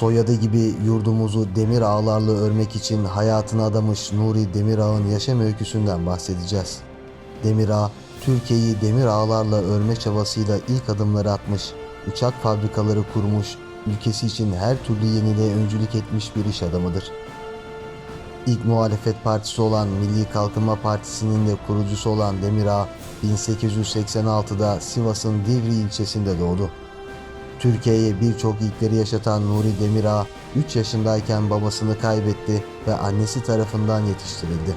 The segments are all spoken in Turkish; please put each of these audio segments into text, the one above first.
Soyadı gibi yurdumuzu demir ağlarla örmek için hayatını adamış Nuri Demirağ'ın yaşam öyküsünden bahsedeceğiz. Demirağ, Türkiye'yi demir ağlarla örme çabasıyla ilk adımları atmış, uçak fabrikaları kurmuş, ülkesi için her türlü yeniliğe öncülük etmiş bir iş adamıdır. İlk muhalefet partisi olan Milli Kalkınma Partisi'nin de kurucusu olan Demirağ, 1886'da Sivas'ın Divri ilçesinde doğdu. Türkiye'ye birçok ilkleri yaşatan Nuri Demirağ 3 yaşındayken babasını kaybetti ve annesi tarafından yetiştirildi.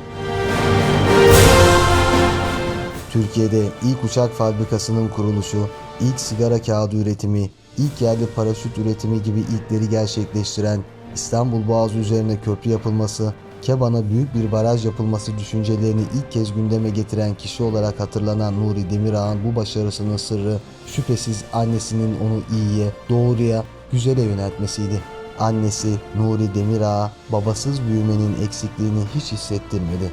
Türkiye'de ilk uçak fabrikasının kuruluşu, ilk sigara kağıdı üretimi, ilk yerli paraşüt üretimi gibi ilkleri gerçekleştiren İstanbul Boğazı üzerine köprü yapılması, Keban'a büyük bir baraj yapılması düşüncelerini ilk kez gündeme getiren kişi olarak hatırlanan Nuri Demirağ'ın bu başarısının sırrı şüphesiz annesinin onu iyiye, doğruya, güzele yöneltmesiyle. Annesi Nuri Demirağ'a babasız büyümenin eksikliğini hiç hissettirmedi.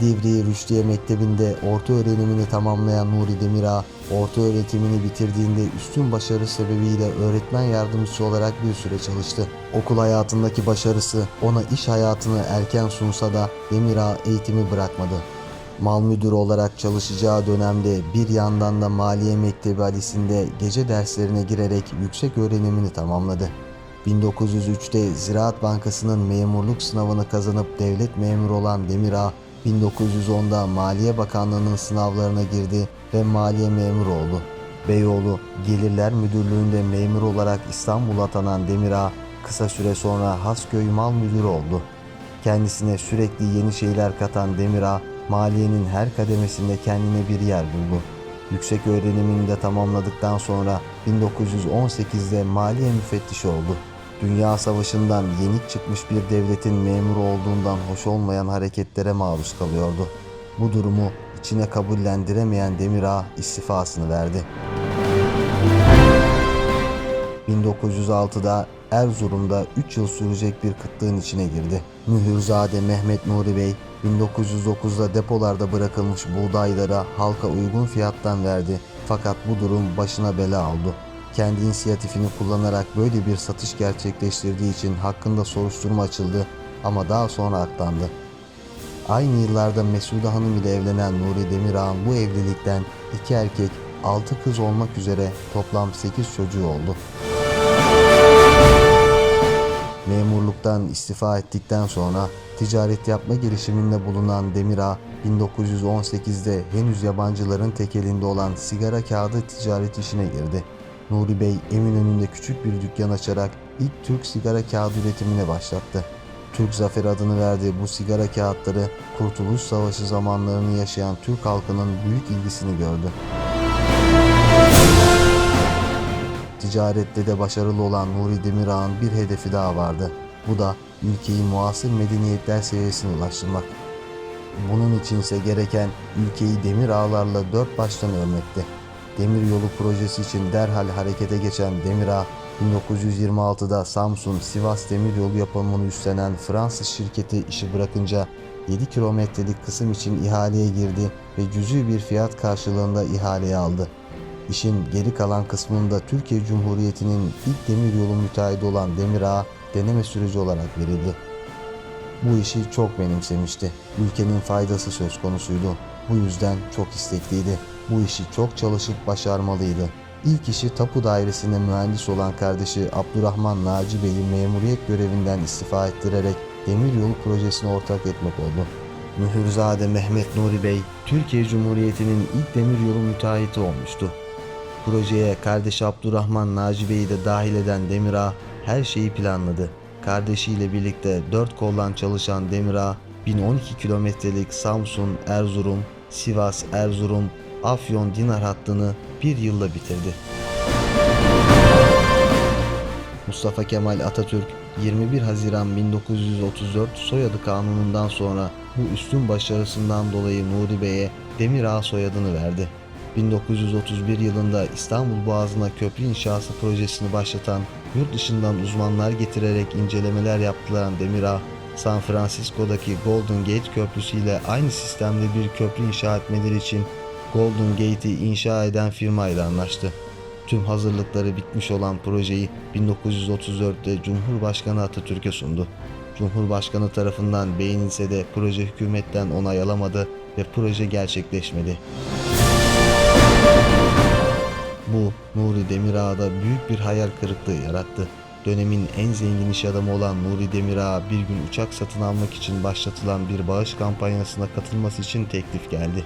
Divriği Rüşdiye Mektebi'nde orta öğrenimini tamamlayan Nuri Demirağ, orta öğretimini bitirdiğinde üstün başarı sebebiyle öğretmen yardımcısı olarak bir süre çalıştı. Okul hayatındaki başarısı ona iş hayatını erken sunsa da Demirağ eğitimi bırakmadı. Mal müdürü olarak çalışacağı dönemde bir yandan da Maliye Mektebi Alisi'nde gece derslerine girerek yüksek öğrenimini tamamladı. 1903'te Ziraat Bankası'nın memurluk sınavını kazanıp devlet memuru olan Demirağ, 1910'da Maliye Bakanlığı'nın sınavlarına girdi ve maliye memuru oldu. Beyoğlu Gelirler Müdürlüğü'nde memur olarak İstanbul'a atanan Demirağ, kısa süre sonra Hasköy Mal Müdürü oldu. Kendisine sürekli yeni şeyler katan Demirağ, maliyenin her kademesinde kendine bir yer buldu. Yüksek öğrenimini de tamamladıktan sonra 1918'de maliye müfettişi oldu. Dünya Savaşı'ndan yenik çıkmış bir devletin memuru olduğundan hoş olmayan hareketlere maruz kalıyordu. Bu durumu içine kabullendiremeyen Demirağ istifasını verdi. 1906'da Erzurum'da 3 yıl sürecek bir kıtlığın içine girdi. Mühürzade Mehmet Nuri Bey 1909'da depolarda bırakılmış buğdaylara halka uygun fiyattan verdi fakat bu durum başına bela oldu. Kendi inisiyatifini kullanarak böyle bir satış gerçekleştirdiği için hakkında soruşturma açıldı ama daha sonra aklandı. Aynı yıllarda Mesude Hanım ile evlenen Nuri Demirağ'ın bu evlilikten iki erkek, altı kız olmak üzere toplam 8 çocuğu oldu. Memurluktan istifa ettikten sonra ticaret yapma girişiminde bulunan Demirağ 1918'de henüz yabancıların tekelinde olan sigara kağıdı ticaret işine girdi. Nuri Bey Eminönü'nde küçük bir dükkan açarak ilk Türk sigara kağıdı üretimine başlattı. Türk Zafer adını verdiği bu sigara kağıtları Kurtuluş Savaşı zamanlarını yaşayan Türk halkının büyük ilgisini gördü. Ticarette de başarılı olan Nuri Demirağ'ın bir hedefi daha vardı. Bu da ülkeyi muasır medeniyetler seviyesine ulaştırmak. Bunun içinse gereken ülkeyi demir ağlarla dört baştan örmekti. Demir yolu projesi için derhal harekete geçen Demirağ, 1926'da Samsun Sivas Demir Yolu yapımını üstlenen Fransız şirketi işi bırakınca 7 kilometrelik kısım için ihaleye girdi ve cüzi bir fiyat karşılığında ihaleye aldı. İşin geri kalan kısmında Türkiye Cumhuriyeti'nin ilk demir yolu müteahhidi olan Demirağ deneme süreci olarak verildi. Bu işi çok benimsemişti. Ülkenin faydası söz konusuydu. Bu yüzden çok istekliydi. Bu işi çok çalışıp başarmalıydı. İlk işi tapu dairesinde mühendis olan kardeşi Abdurrahman Naci Bey'i memuriyet görevinden istifa ettirerek demiryolu projesine ortak etmek oldu. Mühürzade Mehmet Nuri Bey, Türkiye Cumhuriyeti'nin ilk demiryolu müteahhiti olmuştu. Projeye kardeşi Abdurrahman Naci Bey'i de dahil eden Demirağ her şeyi planladı. Kardeşiyle birlikte dört koldan çalışan Demirağ, 1012 kilometrelik Samsun, Erzurum, Sivas, Erzurum, Afyon Dinar hattını bir yılda bitirdi. Mustafa Kemal Atatürk 21 Haziran 1934 soyadı kanunundan sonra bu üstün başarısından dolayı Nuri Bey'e Demirağ soyadını verdi. 1931 yılında İstanbul Boğazı'na köprü inşası projesini başlatan yurt dışından uzmanlar getirerek incelemeler yaptıran Demirağ, San Francisco'daki Golden Gate Köprüsü ile aynı sistemde bir köprü inşa etmeleri için Golden Gate'i inşa eden firma ile anlaştı. Tüm hazırlıkları bitmiş olan projeyi 1934'te Cumhurbaşkanı Atatürk'e sundu. Cumhurbaşkanı tarafından beğenilse de proje hükümetten onay alamadı ve proje gerçekleşmedi. Bu Nuri Demirağ'da büyük bir hayal kırıklığı yarattı. Dönemin en zengin iş adamı olan Nuri Demirağ'a bir gün uçak satın almak için başlatılan bir bağış kampanyasına katılması için teklif geldi.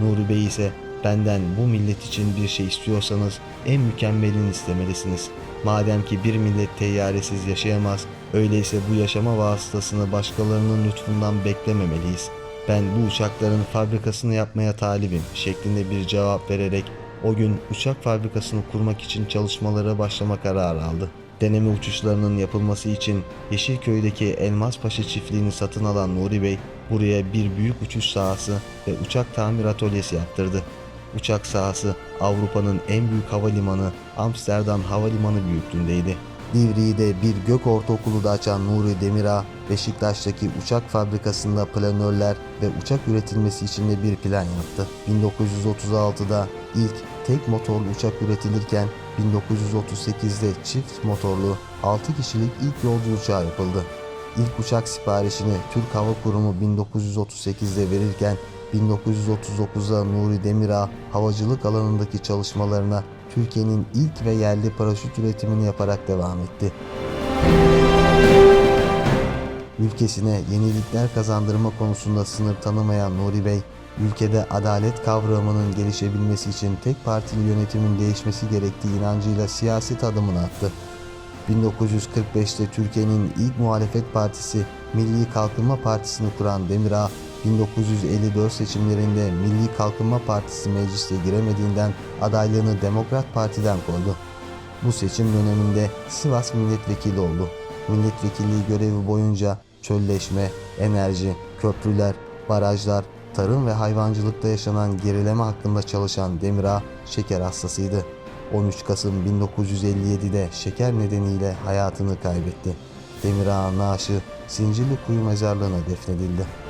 Nuri Bey ise benden bu millet için bir şey istiyorsanız en mükemmelini istemelisiniz. Madem ki bir millet teyyaresiz yaşayamaz, öyleyse bu yaşama vasıtasını başkalarının lütfundan beklememeliyiz. Ben bu uçakların fabrikasını yapmaya talibim şeklinde bir cevap vererek o gün uçak fabrikasını kurmak için çalışmalara başlama kararı aldı. Deneme uçuşlarının yapılması için Yeşilköy'deki Elmaspaşa çiftliğini satın alan Nuri Bey buraya bir büyük uçuş sahası ve uçak tamir atölyesi yaptırdı. Uçak sahası Avrupa'nın en büyük havalimanı Amsterdam Havalimanı büyüklüğündeydi. Divriği'de bir gök ortaokulu da açan Nuri Demirağ, Beşiktaş'taki uçak fabrikasında planörler ve uçak üretilmesi için de bir plan yaptı. 1936'da ilk tek motorlu uçak üretilirken 1938'de çift motorlu 6 kişilik ilk yolcu uçağı yapıldı. İlk uçak siparişini Türk Hava Kurumu 1938'de verirken 1939'da Nuri Demirağ havacılık alanındaki çalışmalarına Türkiye'nin ilk ve yerli paraşüt üretimini yaparak devam etti. Ülkesine yenilikler kazandırma konusunda sınır tanımayan Nuri Bey, ülkede adalet kavramının gelişebilmesi için tek partili yönetimin değişmesi gerektiği inancıyla siyaset adımını attı. 1945'te Türkiye'nin ilk muhalefet partisi Milli Kalkınma Partisi'ni kuran Demirağ, 1954 seçimlerinde Milli Kalkınma Partisi mecliste giremediğinden adaylığını Demokrat Parti'den koydu. Bu seçim döneminde Sivas milletvekili oldu. Milletvekilliği görevi boyunca çölleşme, enerji, köprüler, barajlar, tarım ve hayvancılıkta yaşanan gerileme hakkında çalışan Demirağ şeker hastasıydı. 13 Kasım 1957'de şeker nedeniyle hayatını kaybetti. Demirağ'ın naaşı Zincirlikuyu mezarlığına defnedildi.